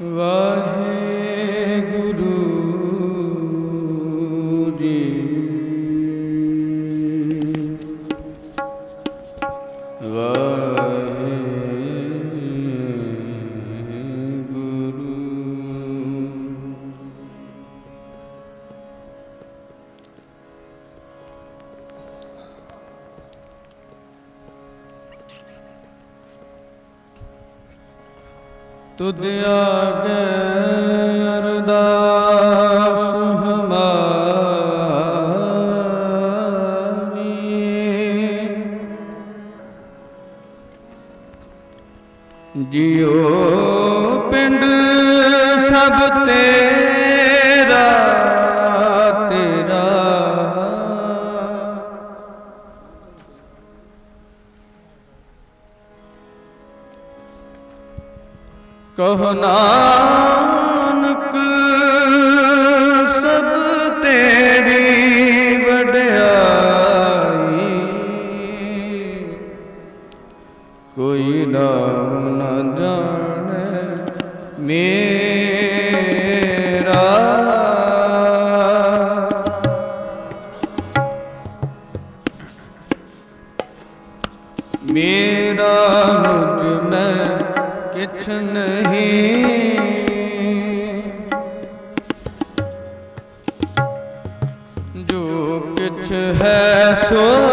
ਵਾਹ ਤੁਧ ਆਗੇ ਰਾਮ ਮੇਰਾ। ਮੇਰਾ ਮੁਝ ਜੋ ਕਿਛ ਹੈ ਸੋ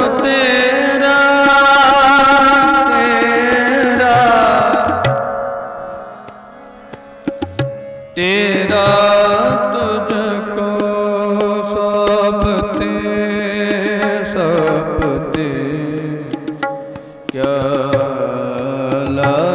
ਕਿਆ ਲਾ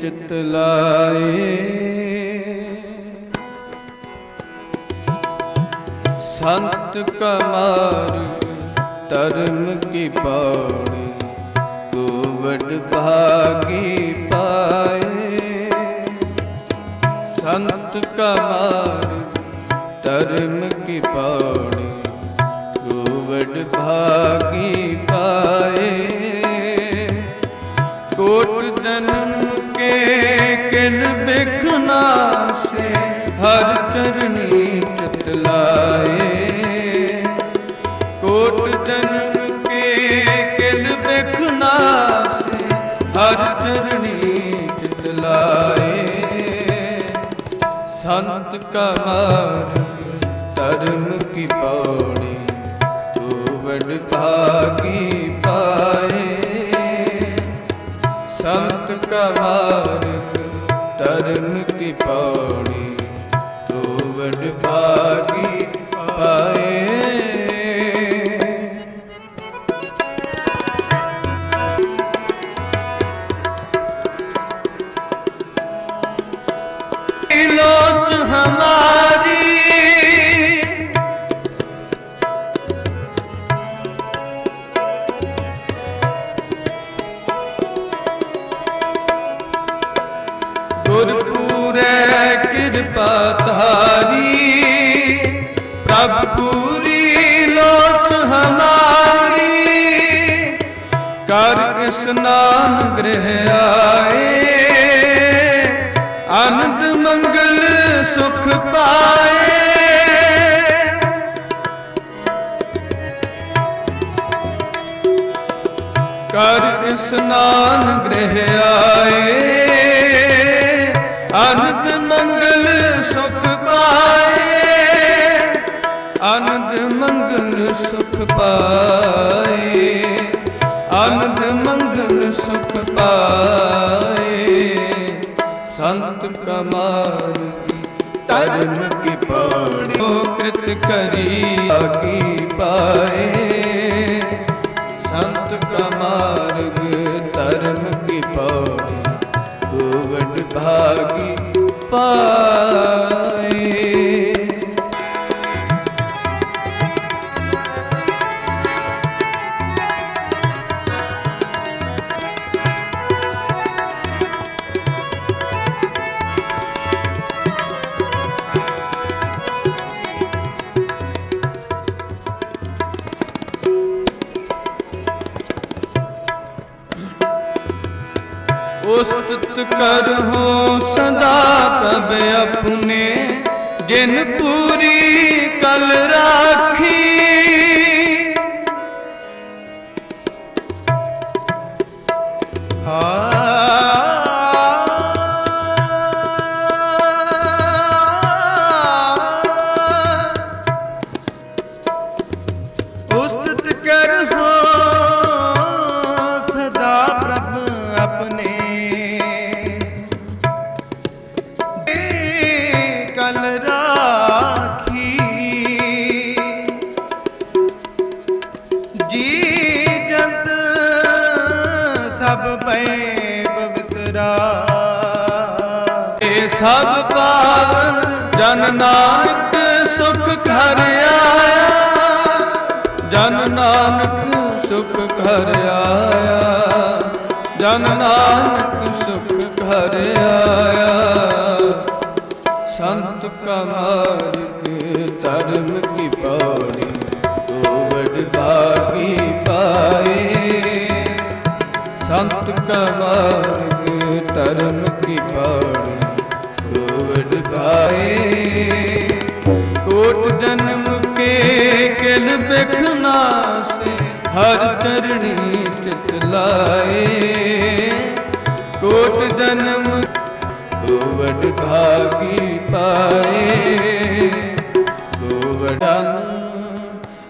ਚਿਤ ਲਾਏ। ਸੰਤ ਕਮਾਰ, ਧਰਮ ਕੀ ਪੌੜੀ ਤੂੰ ਵਡ ਭਾਗੀ ਪਾਏ। ਸੰਤ ਕਮਾਰ, ਧਰਮ ਕੀ ਪੌੜੀ ਤੂੰ ਵਡ ਭਾਗੀ ਪਾਏ। ਸੰਤ ਕਮਾਰ ਧਰਮ ਕੀ ਪੌੜੀ ਤੂੰ ਵਡ ਭਾਗੀ ਪਾਏ। ਸੰਤ ਕਮਾਰ ਧਰਮ ਕੀ ਪੌੜੀ ਤੂੰ ਵਡ ਭਾਗੀ पूरी लोट हमारी कर स्नान गृह आए आनंद मंगल सुख पाए कर स्नान गृह आए ਸੁਖ ਪਾਏ। ਆਨੰਦ ਮੰਗਲ ਸੁਖ ਪਾਏ। ਸੰਤ ਕਮਾਲ ਧਰਮ ਕੀ ਪੌੜੀ ਕ੍ਰਿਤ ਕਰੀ ਆਗੀ ਪਾਏ। Ah. ਸੰਤ ਧਰਮ ਕੀ ਪੌੜੀ ਤੋਵਡ ਭਾਗੀ ਪਾਏ। ਸੰਤ ਕਾ ਧਰਮ ਕੀ ਪੌੜੀ ਤੋਵਡ ਭਾਏ ਕੋਟ ਜਨਮ ਕੇ ਕਿਲ ਬਿਖਨਾ ਸੇ ਹਰ ਚਰਣੀ ਚਿਤ ਲਾਏ। ਕੋਟ ਜਨਮ ਗੋਵਡ ਭਾਗੀ ਪਾਏ। ਗੋਵਡਨ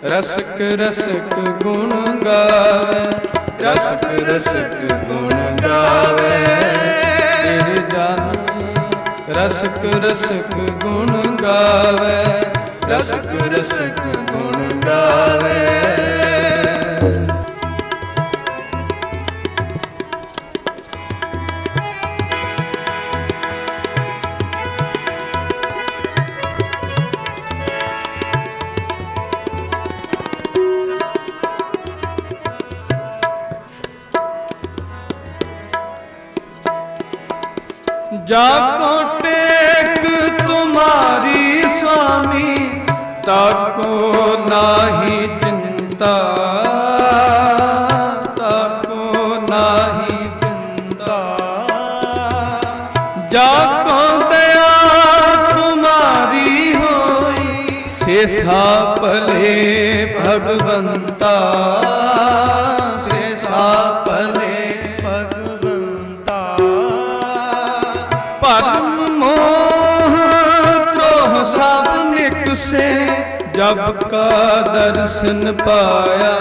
ਰਸਕ ਰਸਕ ਗੁਣ ਗਾਵੇ। ਰਸਕ ਰਸਕ ਗੁਣ ਗਾਵੇ। ਤੇਰੇ ਜਨ ਰਸਕ ਰਸਕ ਗੁਣ ਗਾਵੇ। ਰਸਕ ਰਸਕ ਜਬ ਕਾ ਦਰਸ਼ਨ ਪਾਇਆ।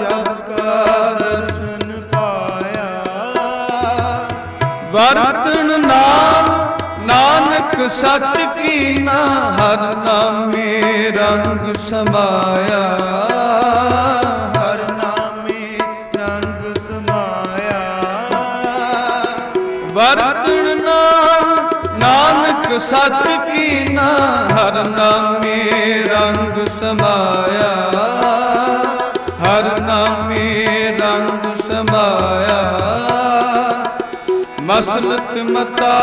ਜਬ ਕਾ ਦਰਸ਼ਨ ਪਾਇਆ। ਵਰਤਨ ਨਾਮ ਨਾਨਕ ਸਤ ਕੀਨਾ ਸਤ ਕੀਨਾ ਹਰ ਨਾਮੇ ਰੰਗ ਸਮਾਇਆ। ਹਰ ਨਾਮੇ ਰੰਗ ਸਮਾਇਆ। ਮਸਲਤ ਮਤਾ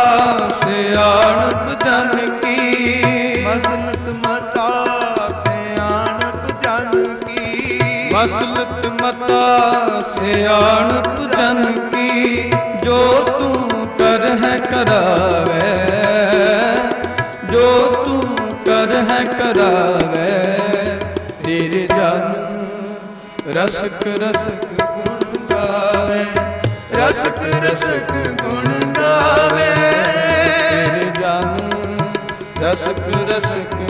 ਸਿਆਣਪ ਜਨ ਕੀ। ਮਸਲਤ ਮਤਾ ਸਿਆਣਪ ਜਨ ਕੀ। ਮਸਲਤ ਮਤਾ ਸਿਆਣਪ ਜਨ ਕੀ। ਜੋ ਤੂੰ ਕਰ ਹੈ ਕਰਾਵੇ। ਹੈ ਤੇਰੇ ਜਨ। ਰਸਕ ਰਸਕ ਗੁਣ ਗਾਵੇ, ਰਸਕ ਰਸਕ ਗੁਣ ਗਾਵੇ। ਤੇਰੇ ਜਨ, ਰਸਕ ਰਸਕ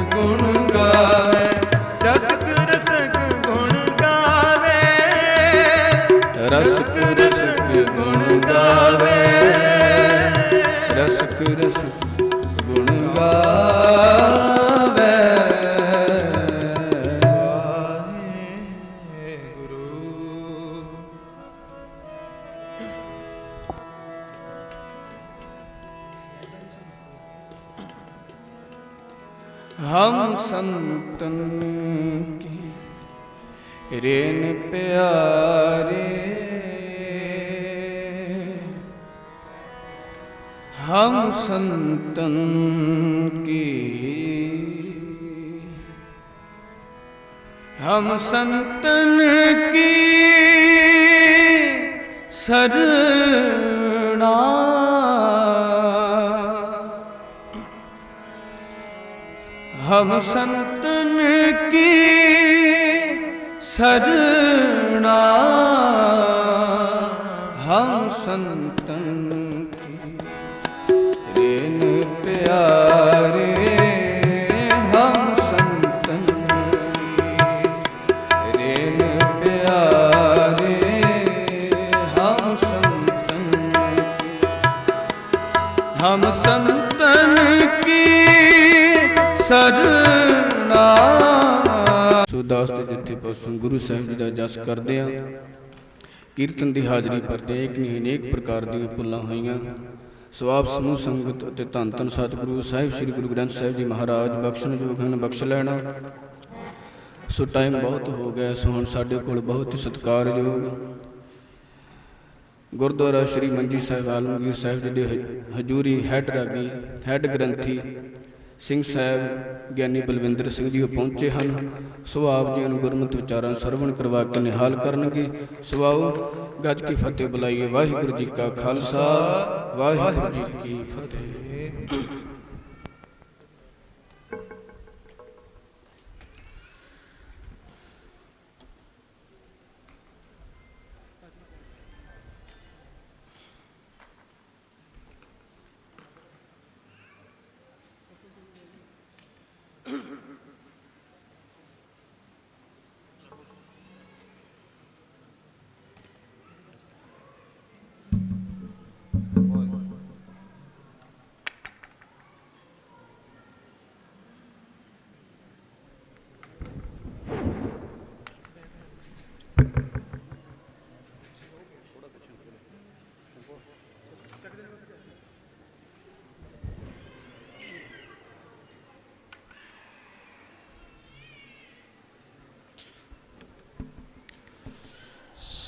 ਹਮ ਸੰਤਨ ਕੀ ਸਰਣਾ? ਹਮ ਸੰਤਨ ਸੁਦਾਸ ਦੇ ਗੁਰੂ ਸਾਹਿਬ ਜੀ ਦਾ ਜਸ ਕਰਦੇ ਆ ਕੀਰਤਨ ਦੀ ਹਾਜ਼ਰੀ ਭਰਦੇ ਇੱਕ ਨਹੀਂ, ਅਨੇਕ ਪ੍ਰਕਾਰ ਦੀਆਂ ਭੁੱਲਾਂ ਹੋਈਆਂ। ਸਵਾਬ ਸਮੂਹ ਸੰਗਤ ਅਤੇ ਧੰਨ ਧੰਨ ਸਤਿਗੁਰੂ ਸਾਹਿਬ, ਸ੍ਰੀ ਗੁਰੂ ਗ੍ਰੰਥ ਸਾਹਿਬ ਜੀ ਮਹਾਰਾਜ ਬਖਸ਼ਣ ਜੋਗ ਹਨ, ਬਖਸ਼ ਲੈਣਾ। ਸੋ ਟਾਈਮ ਬਹੁਤ ਹੋ ਗਿਆ। ਸੋ ਹੁਣ ਸਾਡੇ ਕੋਲ ਬਹੁਤ ਹੀ ਸਤਿਕਾਰਯੋਗ ਗੁਰਦੁਆਰਾ ਸ੍ਰੀ ਮੰਜੀ ਸਾਹਿਬ, ਆਲਮਗੀਰ ਸਾਹਿਬ ਜੀ ਦੇ ਹਜ਼ੂਰੀ ਹੈੱਡ ਰਾਗੀ ਹੈੱਡ ਗ੍ਰੰਥੀ ਸਿੰਘ ਸਾਹਿਬ ਗਿਆਨੀ ਬਲਵਿੰਦਰ ਸਿੰਘ ਜੀ ਉਹ ਪਹੁੰਚੇ ਹਨ। ਸੁਭਾਵ ਜੀ ਨੂੰ ਗੁਰਮਤਿ ਵਿਚਾਰਾਂ ਸਰਵਣ ਕਰਵਾ ਕੇ ਨਿਹਾਲ ਕਰਨਗੇ। ਸੋ ਆਓ ਗੱਜ ਕੀ ਫਤਿਹ ਬੁਲਾਈਏ। ਵਾਹਿਗੁਰੂ ਜੀ ਕਾ ਖਾਲਸਾ, ਵਾਹਿਗੁਰੂ ਜੀ ਕੀ ਫਤਿਹ।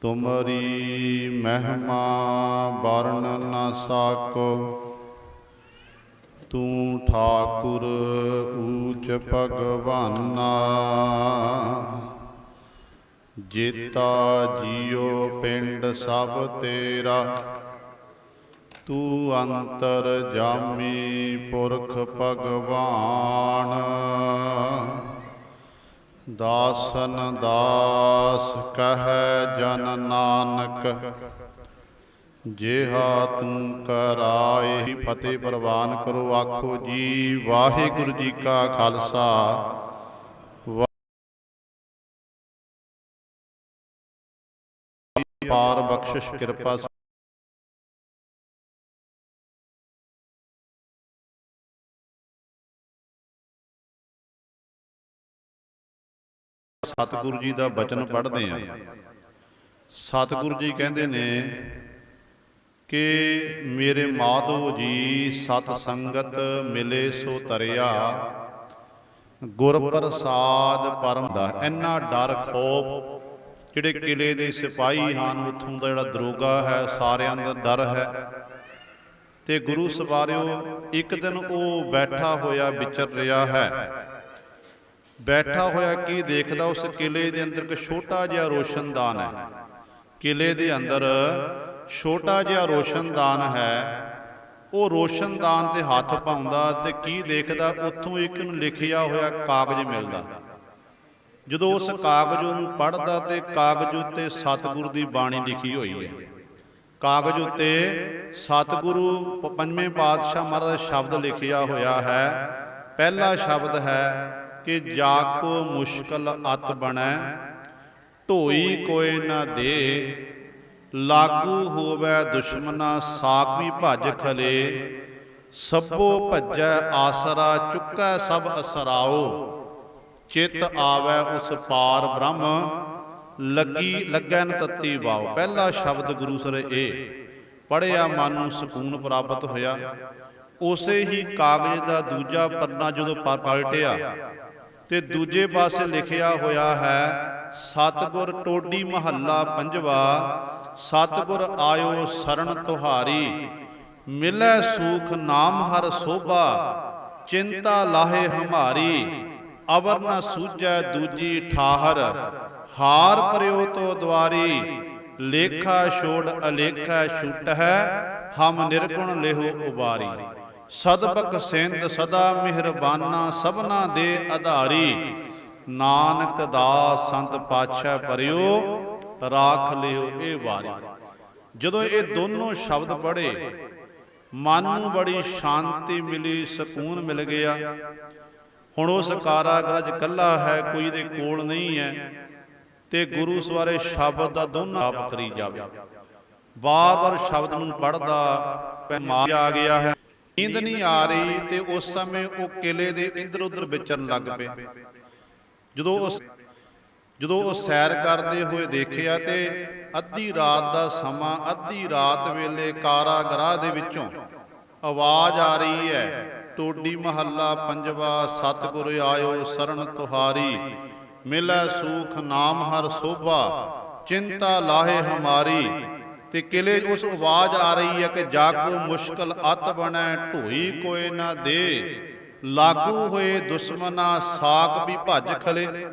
ਤੁਮਰੀ ਮਹਿਮਾ ਵਰਨ ਨ ਸਾਕੋ ਤੂੰ ਠਾਕੁਰ ਊਚ ਭਗਵਾਨਾ। ਜੀਤਾ ਜੀਉ ਪਿੰਡ ਸਭ ਤੇਰਾ। ਤੂੰ ਅੰਤਰ ਜਾਮੀ ਪੁਰਖ ਭਗਵਾਨ। ਦਾਸਨ ਦਾਸ ਕਹੈ ਜਨ ਨਾਨਕ, ਜਿਹਾ ਤੂੰ ਕਰਾਏ ਫਤਿਹ ਪ੍ਰਵਾਨ ਕਰੋ, ਆਖੋ ਜੀ, ਵਾਹਿਗੁਰੂ ਜੀ ਕਾ ਖਾਲਸਾ। ਪਾਰ ਬਖਸ਼ਿਸ਼, ਕਿਰਪਾ ਸਤਿਗੁਰੂ ਜੀ ਦਾ ਬਚਨ ਪੜ੍ਹਦੇ ਆਂ ਸਤਿਗੁਰੂ ਜੀ ਕਹਿੰਦੇ ਨੇ ਕਿ ਮੇਰੇ ਮਾਧੋ ਜੀ ਸਤ ਸੰਗਤ ਮਿਲੇ ਸੋ ਤਰਿਆ ਗੁਰ ਪ੍ਰਸਾਦ ਪਰਮ ਦਾ। ਇੰਨਾ ਡਰ, ਖੋਪ ਜਿਹੜੇ ਕਿਲੇ ਦੇ ਸਿਪਾਹੀ ਹਨ, ਉਥੋਂ ਦਾ ਜਿਹੜਾ ਦਰੋਗਾ ਹੈ, ਸਾਰਿਆਂ ਦਾ ਡਰ ਹੈ। ਤੇ ਗੁਰੂ ਸਵਾਰਿਓ, ਇੱਕ ਦਿਨ ਉਹ ਬੈਠਾ ਹੋਇਆ, ਵਿਚਰ ਰਿਹਾ ਹੈ। ਬੈਠਾ ਹੋਇਆ ਕੀ ਦੇਖਦਾ? ਉਸ ਕਿਲੇ ਦੇ ਅੰਦਰ ਇੱਕ ਛੋਟਾ ਜਿਹਾ ਰੋਸ਼ਨਦਾਨ ਹੈ। ਕਿਲੇ ਦੇ ਅੰਦਰ ਛੋਟਾ ਜਿਹਾ ਰੋਸ਼ਨਦਾਨ ਹੈ। ਉਹ ਰੋਸ਼ਨਦਾਨ ਤੇ ਹੱਥ ਪਾਉਂਦਾ ਤੇ ਕੀ ਦੇਖਦਾ? ਉੱਥੋਂ ਇੱਕ ਨੂੰ ਲਿਖਿਆ ਹੋਇਆ ਕਾਗਜ਼ ਮਿਲਦਾ। ਜਦੋਂ ਉਸ ਕਾਗਜ਼ ਨੂੰ ਪੜ੍ਹਦਾ ਤੇ ਕਾਗਜ਼ ਉੱਤੇ ਸਤਿਗੁਰੂ ਦੀ ਬਾਣੀ ਲਿਖੀ ਹੋਈ ਹੈ। ਕਾਗਜ਼ ਉੱਤੇ ਸਤਿਗੁਰੂ ਪ- ਪੰਜਵੇਂ ਪਾਤਸ਼ਾਹ ਮਹਾਰਾਜ ਦਾ ਸ਼ਬਦ ਲਿਖਿਆ ਹੋਇਆ ਹੈ। ਪਹਿਲਾ ਸ਼ਬਦ ਹੈ ਕਿ ਜਾ ਕੋ ਮੁਸ਼ਕਲ ਅਤ ਬਣੈ, ਢੋਈ ਕੋਏ ਨਾ ਦੇ, ਲਾਗੂ ਹੋਵੇ ਦੁਸ਼ਮਨਾ ਸਾਕ ਵੀ ਭੱਜ ਖਲੇ, ਸਭੋ ਭੱਜੈ ਆਸਰਾ ਚੁੱਕੈ ਸਭ ਅਸਰਾਓ, ਚਿਤ ਆਵੈ ਉਸ ਪਾਰ ਬ੍ਰਹਮ, ਲੱਗੀ ਲੱਗੈ ਨ ਤਤੀ ਵਾਓ। ਪਹਿਲਾ ਸ਼ਬਦ ਗੁਰੂ ਸਰ ਇਹ ਪੜਿਆ ਮਨ ਨੂੰ ਸਕੂਨ ਪ੍ਰਾਪਤ ਹੋਇਆ, ਉਸੇ ਹੀ ਕਾਗਜ਼ ਦਾ ਦੂਜਾ ਪੰਨਾ ਜਦੋਂ ਪ- ਪਲਟਿਆ ਤੇ ਦੂਜੇ ਪਾਸੇ ਲਿਖਿਆ ਹੋਇਆ ਹੈ, ਸਤਗੁਰ ਟੋਡੀ ਮਹੱਲਾ ਪੰਜਵਾ, ਸਤਗੁਰ ਆਇਓ ਸਰਣ ਤੁਹਾਰੀ, ਮਿਲੈ ਸੂਖ ਨਾਮ ਹਰ ਸੋਭਾ, ਚਿੰਤਾ ਲਾਹੇ ਹਮਾਰੀ, ਅਵਰ ਨ ਸੂਝੈ ਦੂਜੀ ਠਾਹਰ, ਹਾਰ ਪਰਿਓ ਤੋ ਦਵਾਰੀ ਲੇਖਾ ਛੋੜ ਅਲੇਖਾ ਛੁੱਟ ਹੈ ਹਮ ਨਿਰਗੁਣ ਲੇਹੋ ਉਬਾਰੀ। ਸਦਬਕ ਸਿੰਧ ਸਦਾ ਮਿਹਰਬਾਨਾ ਸਭਨਾ ਦੇ ਆਧਾਰੀ। ਨਾਨਕ ਦਾਸ ਸੰਤ ਪਾਤਸ਼ਾਹ ਪਰਿਓ ਰਾਖ ਲਿਓ ਇਹ ਵਾਰੀ। ਜਦੋਂ ਇਹ ਦੋਨੋਂ ਸ਼ਬਦ ਪੜ੍ਹੇ, ਮਨ ਨੂੰ ਬੜੀ ਸ਼ਾਂਤੀ ਮਿਲੀ, ਸਕੂਨ ਮਿਲ ਗਿਆ। ਹੁਣ ਉਸ ਕਾਰਾਗਰਜ ਕੱਲਾ ਹੈ, ਕੋਈ ਦੇ ਕੋਲ ਨਹੀਂ ਹੈ ਤੇ ਗੁਰੂ ਸਵਾਰੇ ਸ਼ਬਦ ਦਾ ਦੋਨਾਂ ਆਪ ਕਰੀ ਜਾਵੇ। ਬਾਰ-ਬਾਰ ਸ਼ਬਦ ਨੂੰ ਪੜਦਾ ਮਾਰ ਆ ਗਿਆ ਹੈ। ਨੀਂਦ ਨਹੀਂ ਆ ਰਹੀ ਤੇ ਉਸ ਸਮੇਂ ਉਹ ਕਿਲੇ ਦੇ ਇੱਧਰ ਉੱਧਰ ਵਿਚਰਨ ਲੱਗ ਪਏ। ਜਦੋਂ ਉਸ ਜਦੋਂ ਉਹ ਸੈਰ ਕਰਦੇ ਹੋਏ ਦੇਖਿਆ ਤੇ ਅੱਧੀ ਰਾਤ ਦਾ ਸਮਾਂ, ਅੱਧੀ ਰਾਤ ਵੇਲੇ ਕਾਰਾਗ੍ਰਹ ਦੇ ਵਿੱਚੋਂ ਆਵਾਜ਼ ਆ ਰਹੀ ਹੈ ਟੋਡੀ ਮਹੱਲਾ ਪੰਜਵਾ ਸਤਿਗੁਰ ਆਇਓ ਸਰਣ ਤੁਹਾਰੀ, ਮਿਲੈ ਸੂਖ ਨਾਮ ਹਰ ਸੋਭਾ, ਚਿੰਤਾ ਲਾਹੇ ਹਮਾਰੀ ਤੇ ਕਿਲੇ ਉਸ ਆਵਾਜ਼ ਆ ਰਹੀ ਹੈ ਕਿ ਜਾਗੋ ਮੁਸ਼ਕਲ ਅਤ ਬਣੈ, ਢੋਈ ਕੋਏ ਨਾ ਦੇ। ਲਾਗੂ ਹੋਏ ਦੁਸ਼ਮਨਾ ਸਾਕ ਵੀ ਭੱਜ ਖਲੇ।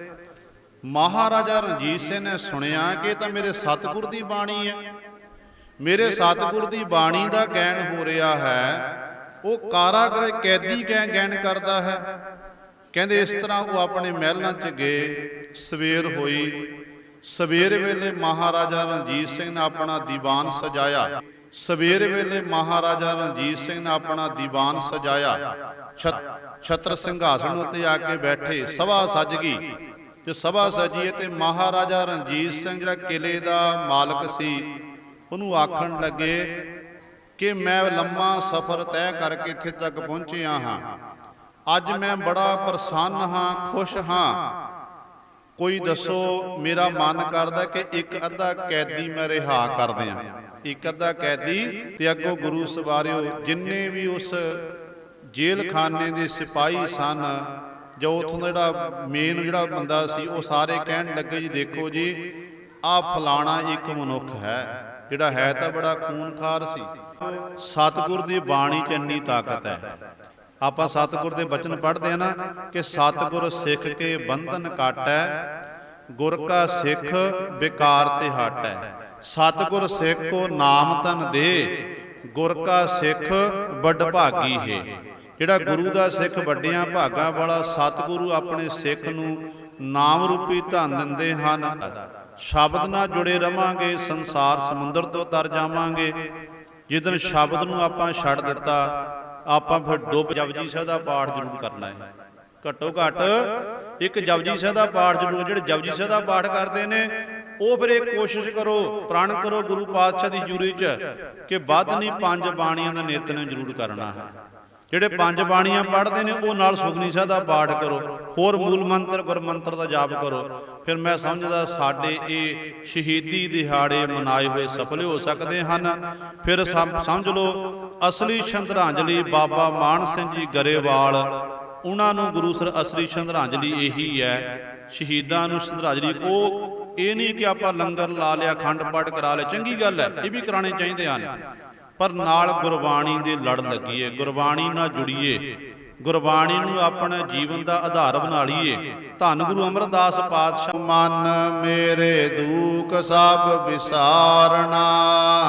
ਮਹਾਰਾਜਾ ਰਣਜੀਤ ਸਿੰਘ ਨੇ ਸੁਣਿਆ ਕਿ ਤਾਂ ਮੇਰੇ ਸਤਿਗੁਰ ਦੀ ਬਾਣੀ ਹੈ। ਮੇਰੇ ਸਤਿਗੁਰ ਦੀ ਬਾਣੀ ਦਾ ਗੈਣ ਹੋ ਰਿਹਾ ਹੈ। ਉਹ ਕਾਰਾਗ੍ਰਹਿ ਕੈਦੀ ਗੈ ਗੈਣ ਕਰਦਾ ਹੈ। ਕਹਿੰਦੇ ਇਸ ਤਰ੍ਹਾਂ ਉਹ ਆਪਣੇ ਮਹਿਲਾਂ 'ਚ ਗਏ। ਸਵੇਰ ਹੋਈ। ਸਵੇਰ ਵੇਲੇ ਮਹਾਰਾਜਾ ਰਣਜੀਤ ਸਿੰਘ ਨੇ ਆਪਣਾ ਦੀਵਾਨ ਸਜਾਇਆ। ਸਵੇਰ ਵੇਲੇ ਮਹਾਰਾਜਾ ਰਣਜੀਤ ਸਿੰਘ ਨੇ ਆਪਣਾ ਦੀਵਾਨ ਸਜਾਇਆ। ਛਤ- ਛਤਰ ਸਿੰਘਾਸਣ ਉੱਤੇ ਆ ਕੇ ਬੈਠੇ, ਸਭਾ ਸੱਜ ਗਈ। ਜੇ ਸਭਾ ਸਜੀਏ ਤੇ ਮਹਾਰਾਜਾ ਰਣਜੀਤ ਸਿੰਘ ਜਿਹੜਾ ਕਿਲੇ ਦਾ ਮਾਲਕ ਸੀ, ਉਹਨੂੰ ਆਖਣ ਲੱਗੇ ਕਿ ਮੈਂ ਲੰਮਾ ਸਫ਼ਰ ਤੈਅ ਕਰਕੇ ਇੱਥੇ ਤੱਕ ਪਹੁੰਚਿਆ ਹਾਂ। ਅੱਜ ਮੈਂ ਬੜਾ ਪ੍ਰਸੰਨ ਹਾਂ, ਖੁਸ਼ ਹਾਂ। ਕੋਈ ਦੱਸੋ, ਮੇਰਾ ਮਨ ਕਰਦਾ ਕਿ ਇੱਕ ਅੱਧਾ ਕੈਦੀ ਮੈਂ ਰਿਹਾ ਕਰ ਦਿਆਂ ਇੱਕ ਅੱਧਾ ਕੈਦੀ ਤੇ ਅੱਗੋਂ ਗੁਰੂ ਸਵਾਰਿਓ, ਜਿੰਨੇ ਵੀ ਉਸ ਜੇਲਖਾਨੇ ਦੇ ਸਿਪਾਹੀ ਸਨ, ਜੋ ਉਥੋਂ ਦਾ ਜਿਹੜਾ ਮੇਨ ਜਿਹੜਾ ਬੰਦਾ ਸੀ, ਉਹ ਸਾਰੇ ਕਹਿਣ ਲੱਗੇ ਜੀ, ਦੇਖੋ ਜੀ ਆ ਫਲਾਣਾ ਇੱਕ ਮਨੁੱਖ ਹੈ, ਜਿਹੜਾ ਹੈ ਤਾਂ ਬੜਾ ਖੂਨਖਾਰ ਸੀ। ਸਤਿਗੁਰ ਦੀ ਬਾਣੀ 'ਚ ਇੰਨੀ ਤਾਕਤ ਹੈ। ਆਪਾਂ ਸਤਿਗੁਰ ਦੇ ਬਚਨ ਪੜ੍ਹਦੇ ਆ ਨਾ ਕਿ ਸਤਿਗੁਰ ਸਿੱਖ ਕੇ ਬੰਧਨ ਕਾਟੈ, ਗੁਰ ਕਾ ਸਿੱਖ ਵਿਕਾਰ ਤੇ ਹਟੈ। ਸਤਿਗੁਰ ਸਿੱਖ ਕੋ ਨਾਮ ਤਨ ਦੇ, ਗੁਰ ਕਾ ਸਿੱਖ ਵੱਡ ਭਾਗੀ ਹੈ। ਜਿਹੜਾ ਗੁਰੂ ਦਾ ਸਿੱਖ ਵੱਡਿਆਂ ਭਾਗਾਂ ਵਾਲਾ ਸਤਿਗੁਰੂ ਆਪਣੇ ਸਿੱਖ ਨੂੰ ਨਾਮ ਰੂਪੀ ਧਨ ਦਿੰਦੇ ਹਨ। ਸ਼ਬਦ ਨਾਲ ਜੁੜੇ ਰਵਾਂਗੇ, ਸੰਸਾਰ ਸਮੁੰਦਰ ਤੋਂ ਤਰ ਜਾਵਾਂਗੇ। ਜਿੱਦਨ ਸ਼ਬਦ ਨੂੰ ਆਪਾਂ ਛੱਡ ਦਿੱਤਾ ਆਪਾਂ ਫਿਰ ਡੁੱਬ ਜਪਜੀ ਸਾਹਿਬ ਦਾ ਪਾਠ ਜ਼ਰੂਰ ਕਰਨਾ ਹੈ। ਘੱਟੋ ਘੱਟ ਇੱਕ ਜਪਜੀ ਸਾਹਿਬ ਦਾ ਪਾਠ ਜ਼ਰੂਰ ਜਿਹੜੇ ਜਪਜੀ ਸਾਹਿਬ ਦਾ ਪਾਠ ਕਰਦੇ ਨੇ, ਉਹ ਫਿਰ ਇਹ ਕੋਸ਼ਿਸ਼ ਕਰੋ, ਪ੍ਰਣ ਕਰੋ ਗੁਰੂ ਪਾਤਸ਼ਾਹ ਦੀ ਜੂਰੀ 'ਚ ਕਿ ਵੱਧ ਨਹੀਂ ਪੰਜ ਬਾਣੀਆਂ ਦਾ ਨਿਤਨੇਮ ਜ਼ਰੂਰ ਕਰਨਾ ਹੈ। ਜਿਹੜੇ ਪੰਜ ਬਾਣੀਆਂ ਪੜ੍ਹਦੇ ਨੇ, ਉਹ ਨਾਲ ਸੁਖਨੀ ਸਾਹਿਬ ਦਾ ਪਾਠ ਕਰੋ, ਹੋਰ ਮੂਲ ਮੰਤਰ ਗੁਰ ਮੰਤਰ ਦਾ ਜਾਪ ਕਰੋ। ਫਿਰ ਮੈਂ ਸਮਝਦਾ ਸਾਡੇ ਇਹ ਸ਼ਹੀਦੀ ਦਿਹਾੜੇ ਮਨਾਏ ਹੋਏ ਸਫਲ ਹੋ ਸਕਦੇ ਹਨ। ਫਿਰ ਸਮ- ਸਮਝ ਲਓ, ਅਸਲੀ ਸ਼ਰਧਾਂਜਲੀ ਬਾਬਾ ਮਾਨ ਸਿੰਘ ਜੀ ਗਰੇਵਾਲ, ਉਹਨਾਂ ਨੂੰ ਗੁਰੂ ਸਰ, ਅਸਲੀ ਸ਼ਰਧਾਂਜਲੀ ਇਹੀ ਹੈ, ਸ਼ਹੀਦਾਂ ਨੂੰ ਸ਼ਰਧਾਂਜਲੀ। ਉਹ ਇਹ ਨਹੀਂ ਕਿ ਆਪਾਂ ਲੰਗਰ ਲਾ ਲਿਆ, ਖੰਡ ਪਾਠ ਕਰਾ ਲਿਆ, ਚੰਗੀ ਗੱਲ ਹੈ, ਇਹ ਵੀ ਕਰਾਣੇ ਚਾਹੀਦੇ ਹਨ। ਪਰ ਨਾਲ ਗੁਰਬਾਣੀ ਦੇ ਲੜ ਲੱਗੀਏ, ਗੁਰਬਾਣੀ ਨਾਲ ਜੁੜੀਏ ਗੁਰਬਾਣੀ ਨੂੰ ਆਪਣੇ ਜੀਵਨ ਦਾ ਆਧਾਰ ਬਣਾ ਲਈਏ। ਧੰਨ ਗੁਰੂ ਅਮਰਦਾਸ ਪਾਤਸ਼ਾਹ। ਮਨ ਮੇਰੇ ਦੁਖ ਸਭ ਵਿਸਾਰਣਾ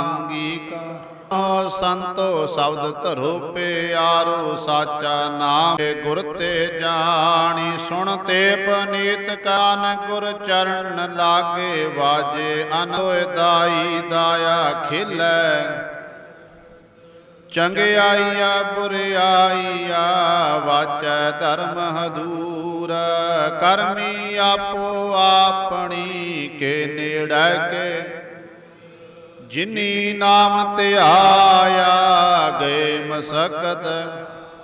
ਅੰਗੀਕਾਰ। ਓ ਸੰਤੋ ਸ਼ਬਦ ਧਰੋ ਪਿਆਰੋ, ਸਾਚਾ ਨਾਮ। ਗੁਰ ਤੇ ਜਾਣੀ, ਸੁਣ ਤੇ ਪਨੀਤ ਕਾਨ। ਗੁਰ ਚਰਨ ਲਾਗੇ ਵਾਜੇ, ਅਨੋਏ ਦਾਈ ਦਾਇਆ ਖਿਲੇ। ਚੰਗਿਆਈਆ ਬੁਰਿਆਈਆ ਵਾਚੈ ਧਰਮ ਹਦੂਰ। ਕਰਮੀ ਆਪੋ ਆਪਣੀ ਕੇ ਨੇੜੇ ਕੇ। ਜਿਨੀ ਨਾਮ ਧਿਆਇਆ, ਗਏ ਮਸਕਤ।